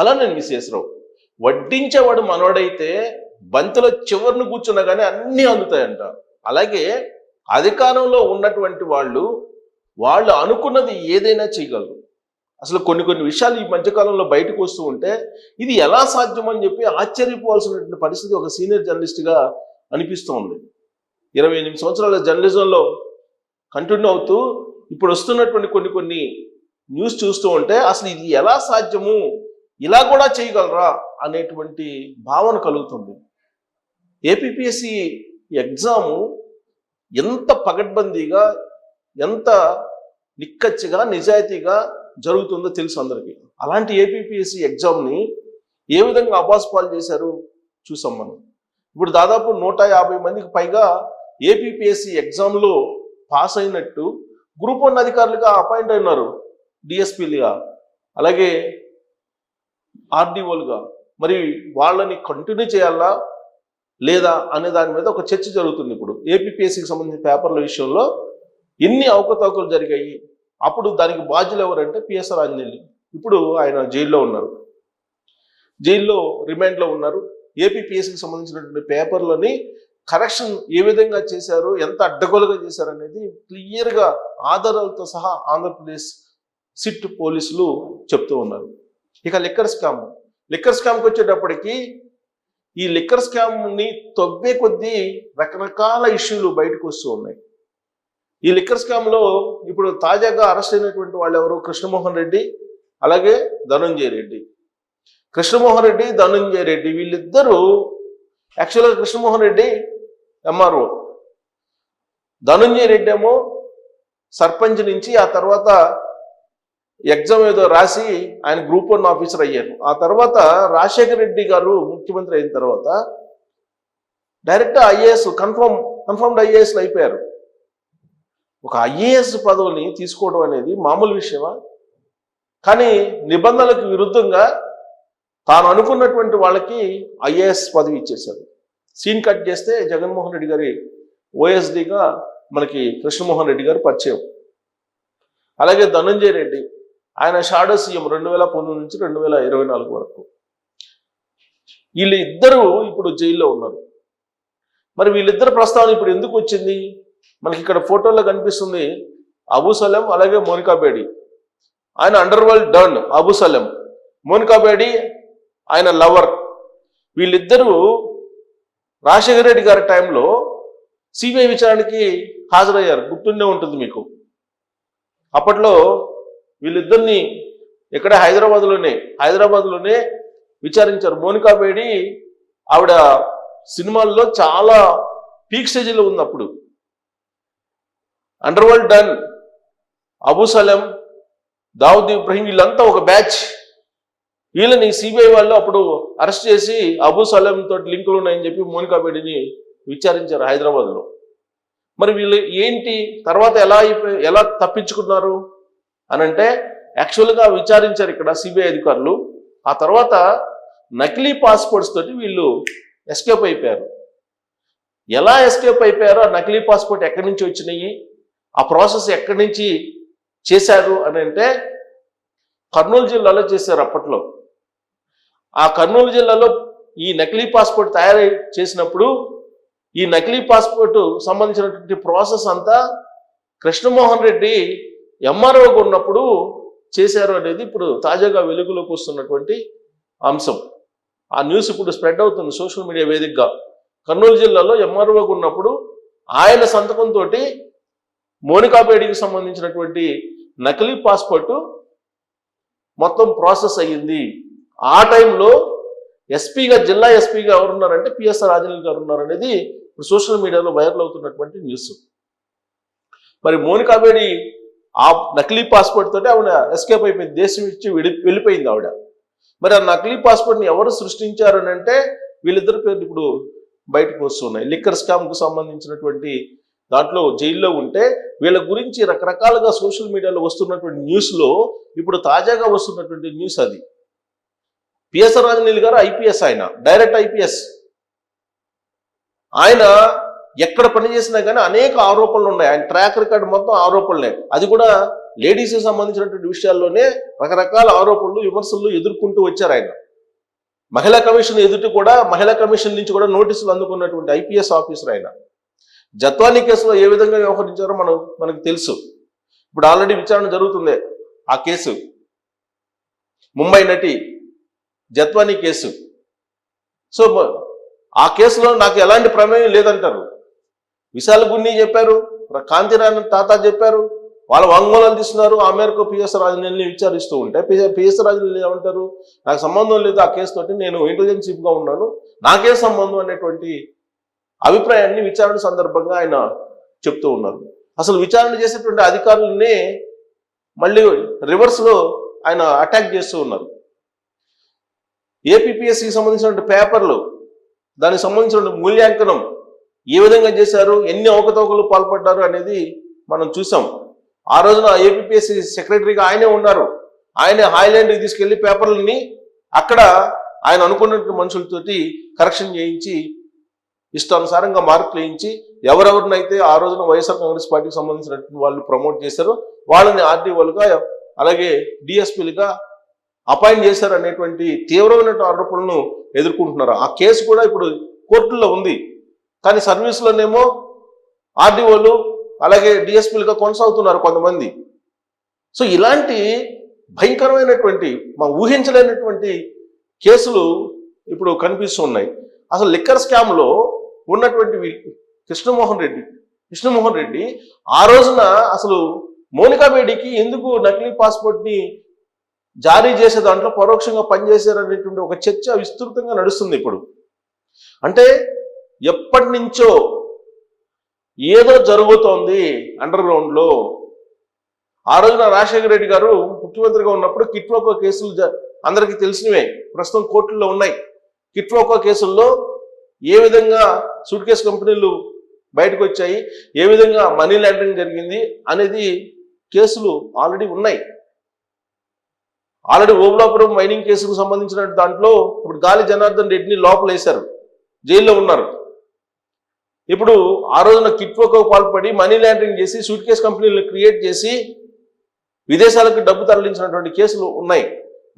అలా నేను విశ్వేశ్వరరావు వడ్డించేవాడు మనోడైతే బంతిలో చివరిని కూర్చున్నా కానీ అన్నీ అందుతాయంట. అలాగే అధికారంలో ఉన్నటువంటి వాళ్ళు వాళ్ళు అనుకున్నది ఏదైనా చేయగలరు. అసలు కొన్ని కొన్ని విషయాలు ఈ మధ్యకాలంలో బయటకు వస్తూ ఉంటే ఇది ఎలా సాధ్యం అని చెప్పి ఆశ్చర్యపోవాల్సినటువంటి పరిస్థితి ఒక సీనియర్ జర్నలిస్ట్గా అనిపిస్తూ ఉంది. ఇరవై ఎనిమిది సంవత్సరాల జర్నలిజంలో కంటిన్యూ అవుతూ ఇప్పుడు వస్తున్నటువంటి కొన్ని కొన్ని న్యూస్ చూస్తూ ఉంటే అసలు ఇది ఎలా సాధ్యము? ఇలా కూడా చేయగలరా అనేటువంటి భావన కలుగుతుంది. ఏపీపీఎస్సి ఎగ్జాము ఎంత పగడ్బందీగా ఎంత నిక్కచ్చిగా నిజాయితీగా జరుగుతుందో తెలుసు అందరికీ. అలాంటి ఏపీపీఎస్సి ఎగ్జామ్ని ఏ విధంగా అబాస్పాలు చేశారు చూసాం మనం. ఇప్పుడు దాదాపు నూట యాభై మందికి పైగా ఏపీపీఎస్సి ఎగ్జామ్లో పాస్ అయినట్టు గ్రూప్ వన్ అధికారులుగా అపాయింట్ అయినారు. డిఎస్పీలుగా అలాగే ఆర్డీఓలుగా మరి వాళ్ళని కంటిన్యూ చేయాలా లేదా అనే దాని మీద ఒక చర్చ జరుగుతుంది ఇప్పుడు. ఏపీపీఎస్సికి సంబంధించిన పేపర్ల విషయంలో ఎన్ని అవకతవకలు జరిగాయి? అప్పుడు దానికి బాధ్యులు ఎవరంటే పిఎస్ఆర్ ఆంజనేయులు ఇప్పుడు ఆయన జైల్లో ఉన్నారు. జైల్లో రిమాండ్లో ఉన్నారు. ఏపీపీఎస్సికి సంబంధించినటువంటి పేపర్లని కరెక్షన్ ఏ విధంగా చేశారు? ఎంత అడ్డగోలుగా చేశారు అనేది క్లియర్గా ఆధారాలతో సహా ఆంధ్రప్రదేశ్ సిట్ పోలీసులు చెప్తూ ఉన్నారు. ఇక లిక్కర్ స్కామ్. లిక్కర్ స్కామ్కి వచ్చేటప్పటికి ఈ లిక్కర్ స్కామ్ని తవ్వే కొద్దీ రకరకాల ఇష్యూలు బయటకు వస్తూ ఉన్నాయి. ఈ లిక్కర్ స్కామ్లో ఇప్పుడు తాజాగా అరెస్ట్ అయినటువంటి వాళ్ళు ఎవరు? కృష్ణమోహన్ రెడ్డి అలాగే ధనుంజయ రెడ్డి. కృష్ణమోహన్ రెడ్డి ధనుంజయ రెడ్డి వీళ్ళిద్దరూ యాక్చువల్గా కృష్ణమోహన్ రెడ్డి ఎంఆర్ఓ ధనుంజయ రెడ్డి ఏమో సర్పంచ్ నుంచి ఆ తర్వాత ఎగ్జామ్ ఏదో రాసి ఆయన గ్రూప్ వన్ ఆఫీసర్ అయ్యారు. ఆ తర్వాత రాజశేఖర రెడ్డి గారు ముఖ్యమంత్రి అయిన తర్వాత డైరెక్ట్ ఐఏఎస్ కన్ఫర్మ్ కన్ఫర్మ్డ్ ఐఏఎస్లు అయిపోయారు. ఒక ఐఏఎస్ పదవిని తీసుకోవడం అనేది మామూలు విషయమా? కానీ నిబంధనలకు విరుద్ధంగా తాను అనుకున్నటువంటి వాళ్ళకి ఐఏఎస్ పదవి ఇచ్చేశారు. సీన్ కట్ చేస్తే జగన్మోహన్ రెడ్డి గారి ఓఎస్డిగా మనకి కృష్ణమోహన్ రెడ్డి గారు పరిచయం. అలాగే ధనంజయ రెడ్డి ఆయన షాడో సీఎం రెండు వేల పంతొమ్మిది నుంచి రెండు వేల ఇరవై నాలుగు వరకు. వీళ్ళు ఇద్దరు ఇప్పుడు జైల్లో ఉన్నారు. మరి వీళ్ళిద్దరు ప్రస్తావన ఇప్పుడు ఎందుకు వచ్చింది? మనకి ఇక్కడ ఫోటోలో కనిపిస్తుంది అబూ అలాగే మోనికా బేడి. ఆయన underworld don Abu మోనికాబేడి Monika Bedi ఆయన లవర్. వీళ్ళిద్దరూ రాజశేఖర రెడ్డి గారి టైంలో సిబిఐ విచారణకి హాజరయ్యారు. గుర్తుండే ఉంటుంది మీకు. అప్పట్లో వీళ్ళిద్దరిని ఇక్కడ హైదరాబాద్లోనే హైదరాబాద్లోనే విచారించారు. మోనికా బేడి ఆవిడ సినిమాల్లో చాలా పీక్ స్టేజ్లో ఉంది అప్పుడు underworld don Abu Salem Dawood Ibrahim వీళ్ళంతా ఒక బ్యాచ్. వీళ్ళని సిబిఐ వాళ్ళు అప్పుడు అరెస్ట్ చేసి అబూ తోటి లింకులు ఉన్నాయని చెప్పి మోనికా బేడిని విచారించారు హైదరాబాద్లో. మరి వీళ్ళు ఏంటి? తర్వాత ఎలా అయిపోయి ఎలా తప్పించుకున్నారు? అని అంటే యాక్చువల్గా విచారించారు ఇక్కడ సిబిఐ అధికారులు. ఆ తర్వాత నకిలీ పాస్పోర్ట్స్ తోటి వీళ్ళు ఎస్కేప్ అయిపోయారు. ఎలా ఎస్కేప్ అయిపోయారో? ఆ నకిలీ పాస్పోర్ట్ ఎక్కడి నుంచి వచ్చినాయి? ఆ ప్రాసెస్ ఎక్కడి నుంచి చేశారు అని అంటే కర్నూలు జిల్లాలో చేశారు అప్పట్లో. ఆ కర్నూలు జిల్లాలో ఈ నకిలీ పాస్పోర్ట్ తయారై చేసినప్పుడు ఈ నకిలీ పాస్పోర్ట్ సంబంధించినటువంటి ప్రాసెస్ అంతా కృష్ణమోహన్ రెడ్డి ఎంఆర్ఓగా ఉన్నప్పుడు చేశారు అనేది ఇప్పుడు తాజాగా వెలుగులోకి వస్తున్నటువంటి అంశం. ఆ న్యూస్ ఇప్పుడు స్ప్రెడ్ అవుతుంది సోషల్ మీడియా వేదికగా. కర్నూలు జిల్లాలో ఎంఆర్ఓగా ఉన్నప్పుడు ఆయన సంతకంతో మోనికాబేడికి సంబంధించినటువంటి నకిలీ పాస్పోర్టు మొత్తం ప్రాసెస్ అయ్యింది. ఆ టైంలో ఎస్పీగా జిల్లా ఎస్పీగా ఎవరున్నారంటే పిఎస్ఆర్ రాజనీల్ గారు ఉన్నారనేది ఇప్పుడు సోషల్ మీడియాలో వైరల్ అవుతున్నటువంటి న్యూస్. మరి మోనికాబేడి ఆ నకిలీ పాస్పోర్ట్ తోటి ఆవిడ ఎస్కేప్ అయిపోయింది. దేశం ఇచ్చి వెళ్ళిపోయింది ఆవిడ. మరి ఆ నకిలీ పాస్పోర్ట్ని ఎవరు సృష్టించారు అని అంటే వీళ్ళిద్దరి పేర్లు ఇప్పుడు బయటకు వస్తున్నాయి. లిక్కర్ స్కామ్కు సంబంధించినటువంటి దాంట్లో జైల్లో ఉంటే వీళ్ళ గురించి రకరకాలుగా సోషల్ మీడియాలో వస్తున్నటువంటి న్యూస్లో ఇప్పుడు తాజాగా వస్తున్నటువంటి న్యూస్ అది. పిఎస్ఆర్ రాజనీల్ గారు ఐపీఎస్ ఆయన డైరెక్ట్ ఐపీఎస్ ఆయన ఎక్కడ పని చేసినా కానీ అనేక ఆరోపణలు ఉన్నాయి. ఆయన ట్రాక్ రికార్డ్ మొత్తం ఆరోపణలే. అది కూడా లేడీస్కి సంబంధించినటువంటి విషయాల్లోనే రకరకాల ఆరోపణలు విమర్శలు ఎదుర్కొంటూ వచ్చారు ఆయన. మహిళా కమిషన్ ఎదుటి కూడా మహిళా కమిషన్ నుంచి కూడా నోటీసులు అందుకున్నటువంటి ఐపీఎస్ ఆఫీసర్ ఆయన. జత్వానీ కేసులో ఏ విధంగా వ్యవహరించారో మనం మనకు తెలుసు. ఇప్పుడు ఆల్రెడీ విచారణ జరుగుతుంది ఆ కేసు. ముంబై నటి జత్వానీ కేసు. సో ఆ కేసులో నాకు ఎలాంటి ప్రమేయం లేదంటారు. విశాల్ గున్ని చెప్పారు కాంతిరాయణ తాత చెప్పారు వాళ్ళ వాంగ్మూలాలు తీస్తున్నారు ఆ మేరకు పిఎస్ రాజనల్ని విచారిస్తూ ఉంటే పిఎస్ రాజనల్ని ఏమంటారు నాకు సంబంధం లేదు ఆ కేసు తోటి నేను ఇంటెలిజెన్స్ చీఫ్గా ఉన్నాను నాకే సంబంధం అనేటువంటి అభిప్రాయాన్ని విచారణ సందర్భంగా ఆయన చెప్తూ ఉన్నారు. అసలు విచారణ చేసేటువంటి అధికారులనే మళ్ళీ రివర్స్లో ఆయన అటాక్ చేస్తూ ఉన్నారు. ఏపీఎస్సికి సంబంధించినటువంటి పేపర్లు దానికి సంబంధించిన మూల్యాంకనం ఏ విధంగా చేశారు ఎన్ని అవకతవకలు పాల్పడ్డారు అనేది మనం చూసాం. ఆ రోజున ఏపీఎస్సి సెక్రటరీగా ఆయనే ఉన్నారు. ఆయనే హాయ్లాండ్కి తీసుకెళ్ళి పేపర్లని అక్కడ ఆయన అనుకున్నటువంటి మనుషులతోటి కరెక్షన్ చేయించి ఇష్టానుసారంగా మార్కులు వేయించి ఎవరెవరినైతే ఆ రోజున వైఎస్ఆర్ కాంగ్రెస్ పార్టీకి సంబంధించినటువంటి వాళ్ళు ప్రమోట్ చేశారో వాళ్ళని ఆర్డీఓలుగా అలాగే డిఎస్పీలుగా అపాయింట్ చేశారు అనేటువంటి తీవ్రమైన ఆరోపణలను ఎదుర్కొంటున్నారు. ఆ కేసు కూడా ఇప్పుడు కోర్టుల్లో ఉంది. కానీ సర్వీస్లోనేమో ఆర్డీఓలు అలాగే డిఎస్పీలుగా కొనసాగుతున్నారు కొంతమంది. సో ఇలాంటి భయంకరమైనటువంటి మా ఊహించలేనటువంటి కేసులు ఇప్పుడు కనిపిస్తున్నాయి. అసలు లిక్కర్ స్కామ్లో ఉన్నటువంటి కృష్ణమోహన్ రెడ్డి కృష్ణమోహన్ రెడ్డి ఆ రోజున అసలు మోనికా బేడికి ఎందుకు నకిలీ పాస్పోర్ట్ని జారీ చేసే దాంట్లో పరోక్షంగా పనిచేశారనేటువంటి ఒక చర్చ విస్తృతంగా నడుస్తుంది ఇప్పుడు. అంటే ఎప్పటి నుంచో ఏదో జరుగుతోంది అండర్ గ్రౌండ్లో ఆ రోజున రాజశేఖర రెడ్డి గారు ముఖ్యమంత్రిగా ఉన్నప్పుడు కిట్వాకో కేసులు జ- అందరికీ తెలిసినవే. ప్రస్తుతం కోర్టుల్లో ఉన్నాయి. కిట్వాకో కేసుల్లో ఏ విధంగా సూట్ కేసు కంపెనీలు బయటకు వచ్చాయి ఏ విధంగా మనీ లాండరింగ్ జరిగింది అనేది కేసులు ఆల్రెడీ ఉన్నాయి. ఆల్రెడీ ఓబులాపురం మైనింగ్ కేసుకు సంబంధించిన దాంట్లో ఇప్పుడు గాలి జనార్దన్ రెడ్డిని లోపలేశారు. జైల్లో ఉన్నారు. ఇప్పుడు ఆ రోజున కిట్వోకో పాల్పడి మనీ లాండరింగ్ చేసి సూట్ కేస్ కంపెనీలు క్రియేట్ చేసి విదేశాలకు డబ్బు తరలించినటువంటి కేసులు ఉన్నాయి.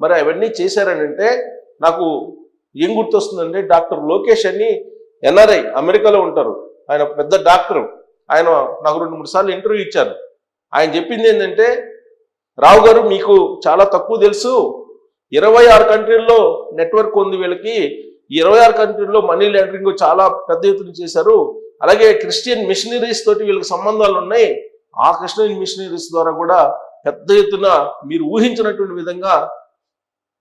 మరి అవన్నీ చేశారని అంటే నాకు ఏం గుర్తొస్తుందంటే డాక్టర్ లోకేష్ అని ఎన్ఆర్ఐ అమెరికాలో ఉంటారు. ఆయన పెద్ద డాక్టర్. ఆయన నాకు రెండు మూడు సార్లు ఇంటర్వ్యూ ఇచ్చారు. ఆయన చెప్పింది ఏంటంటే రావు గారు మీకు చాలా తక్కువ తెలుసు. ఇరవై ఆరు కంట్రీల్లో నెట్వర్క్ ఉంది వీళ్ళకి. ఇరవై ఆరు కంట్రీల్లో మనీ లాండరింగ్ చాలా పెద్ద ఎత్తున చేశారు. అలాగే క్రిస్టియన్ మిషనరీస్ తోటి వీళ్ళకి సంబంధాలు ఉన్నాయి. ఆ క్రిస్టియన్ మిషనరీస్ ద్వారా కూడా పెద్ద ఎత్తున మీరు ఊహించినటువంటి విధంగా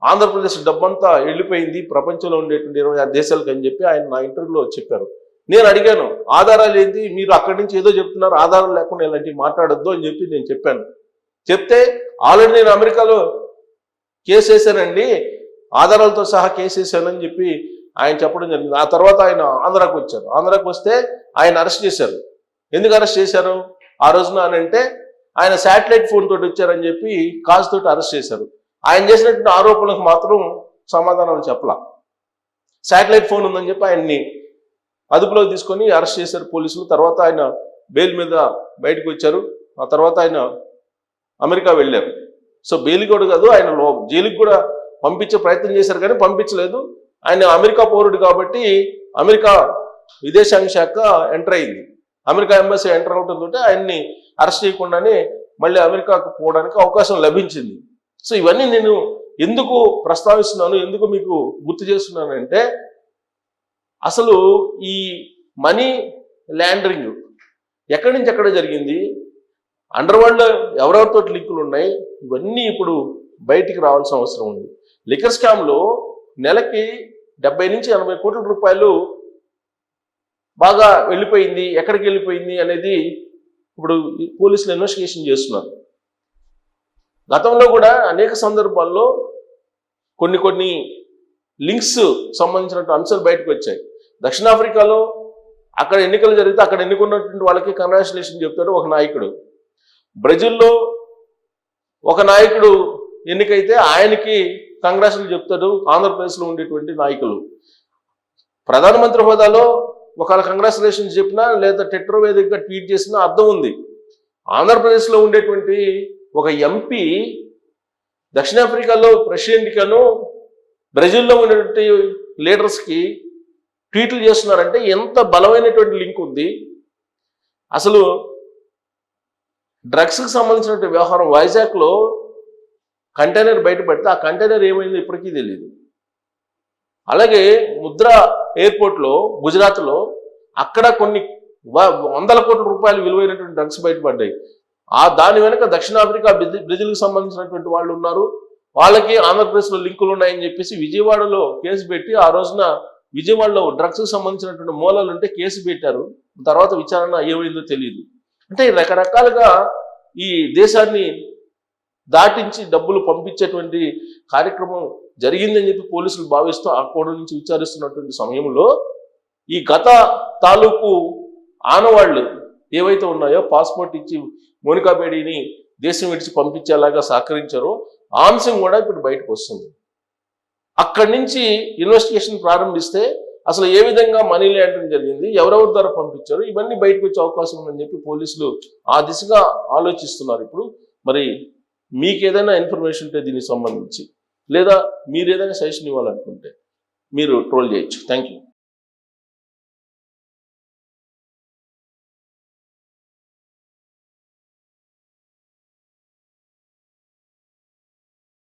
ఆంధ్రప్రదేశ్ డబ్బంతా వెళ్ళిపోయింది. ప్రపంచంలో ఉండేటువంటి ఇరవై ఆరు దేశాలకు అని చెప్పి ఆయన నా ఇంటర్వ్యూలో చెప్పారు. నేను అడిగాను ఆధారాలు ఏంటి మీరు అక్కడి నుంచి ఏదో చెప్తున్నారు ఆధారాలు లేకుండా ఇలాంటివి మాట్లాడద్దు అని చెప్పి నేను చెప్పాను. చెప్తే ఆల్రెడీ నేను అమెరికాలో కేసు వేసానండి ఆధారాలతో సహా కేసు వేసానని చెప్పి ఆయన చెప్పడం జరిగింది. ఆ తర్వాత ఆయన ఆంధ్రాకు వచ్చారు. ఆంధ్రాకు వస్తే ఆయన అరెస్ట్ చేశారు. ఎందుకు అరెస్ట్ చేశారు? ఆ రోజున అని అంటే ఆయన శాటిలైట్ ఫోన్ తోటి వచ్చారని చెప్పి కాజ్ తోటి అరెస్ట్ చేశారు. ఆయన చేసినటువంటి ఆరోపణలకు మాత్రం సమాధానం చెప్పలా. శాటిలైట్ ఫోన్ ఉందని చెప్పి ఆయన్ని అదుపులోకి తీసుకొని అరెస్ట్ చేశారు పోలీసులు. తర్వాత ఆయన బెయిల్ మీద బయటకు వచ్చారు. ఆ తర్వాత ఆయన అమెరికా వెళ్ళారు. సో బెయిల్ కూడా కాదు ఆయన జైలుకి కూడా పంపించే ప్రయత్నం చేశారు కానీ పంపించలేదు. ఆయన అమెరికా పౌరుడు కాబట్టి అమెరికా విదేశాంగ శాఖ ఎంటర్ అయింది. అమెరికా ఎంబసీ ఎంటర్ అవడంతో ఆయన్ని అరెస్ట్ చేయకుండానే మళ్ళీ అమెరికాకు పోవడానికి అవకాశం లభించింది. సో ఇవన్నీ నేను ఎందుకు ప్రస్తావిస్తున్నాను ఎందుకు మీకు గుర్తు చేస్తున్నానంటే అసలు ఈ మనీ ల్యాండరింగ్ ఎక్కడి నుంచి ఎక్కడ జరిగింది అండర్ వరల్డ్ ఎవరెవరితో లింకులు ఉన్నాయి ఇవన్నీ ఇప్పుడు బయటికి రావాల్సిన అవసరం ఉంది. లిక్కర్ స్కామ్లో నెలకి డెబ్బై నుంచి ఎనభై కోట్ల రూపాయలు బాగా వెళ్ళిపోయింది ఎక్కడికి వెళ్ళిపోయింది అనేది ఇప్పుడు పోలీసులు ఇన్వెస్టిగేషన్ చేస్తున్నారు. గతంలో కూడా అనేక సందర్భాల్లో కొన్ని కొన్ని లింక్స్ సంబంధించినటువంటి అంశాలు బయటకు వచ్చాయి. దక్షిణాఫ్రికాలో అక్కడ ఎన్నికలు జరిగితే అక్కడ ఎన్నుకున్నటువంటి వాళ్ళకి కంగ్రాచులేషన్ చెప్తాడు ఒక నాయకుడు. బ్రెజిల్లో ఒక నాయకుడు ఎన్నికైతే ఆయనకి కంగ్రాచులు చెప్తాడు ఆంధ్రప్రదేశ్లో ఉండేటువంటి నాయకులు. ప్రధానమంత్రి హోదాలో ఒకవేళ కంగ్రాచులేషన్స్ చెప్పినా లేదా టెట్రో వేదికగా ట్వీట్ చేసినా అర్థం ఉంది. ఆంధ్రప్రదేశ్లో ఉండేటువంటి ఒక ఎంపీ దక్షిణాఫ్రికాలో ప్రెసిడెంట్గాను బ్రెజిల్లో ఉన్నటువంటి లీడర్స్కి ట్వీట్లు చేస్తున్నారంటే ఎంత బలమైనటువంటి లింక్ ఉంది. అసలు డ్రగ్స్కి సంబంధించినటువంటి వ్యవహారం వైజాగ్లో కంటైనర్ బయటపడితే ఆ కంటైనర్ ఏమైందో ఇప్పటికీ తెలియదు అలాగే ముద్ర ఎయిర్పోర్ట్లో గుజరాత్లో అక్కడ కొన్ని వందల కోట్ల రూపాయలు విలువైనటువంటి డ్రగ్స్ బయటపడ్డాయి. ఆ దాని వెనుక దక్షిణాఫ్రికా బ్రెజిల్కి సంబంధించినటువంటి వాళ్ళు ఉన్నారు. వాళ్ళకి ఆంధ్రప్రదేశ్లో లింకులు ఉన్నాయని చెప్పేసి విజయవాడలో కేసు పెట్టి ఆ రోజున విజయవాడలో డ్రగ్స్కి సంబంధించినటువంటి మూలాలు ఉంటే కేసు పెట్టారు. తర్వాత విచారణ ఏమైందో తెలియదు అంటే రకరకాలుగా ఈ దేశాన్ని దాటించి డబ్బులు పంపించేటువంటి కార్యక్రమం జరిగిందని చెప్పి పోలీసులు భావిస్తూ ఆ కోణం నుంచి విచారిస్తున్నటువంటి సమయంలో ఈ గత తాలూకు ఆనవాళ్ళు ఏవైతే ఉన్నాయో పాస్పోర్ట్ ఇచ్చి మోనికాబేడిని దేశం విడిచి పంపించేలాగా సహకరించారో ఆ అంశం కూడా ఇప్పుడు బయటకు వస్తుంది. అక్కడి నుంచి ఇన్వెస్టిగేషన్ ప్రారంభిస్తే అసలు ఏ విధంగా మనీ ల్యాండరింగ్ జరిగింది ఎవరెవరి ద్వారా పంపించారు ఇవన్నీ బయటకు వచ్చే అవకాశం ఉందని చెప్పి పోలీసులు ఆ దిశగా ఆలోచిస్తున్నారు ఇప్పుడు. మరి మీకు ఏదైనా ఇన్ఫర్మేషన్ ఉంటే దీనికి సంబంధించి లేదా మీరు ఏదైనా సజెషన్ ఇవ్వాలనుకుంటే మీరు ట్రోల్ చేయొచ్చు. Thank you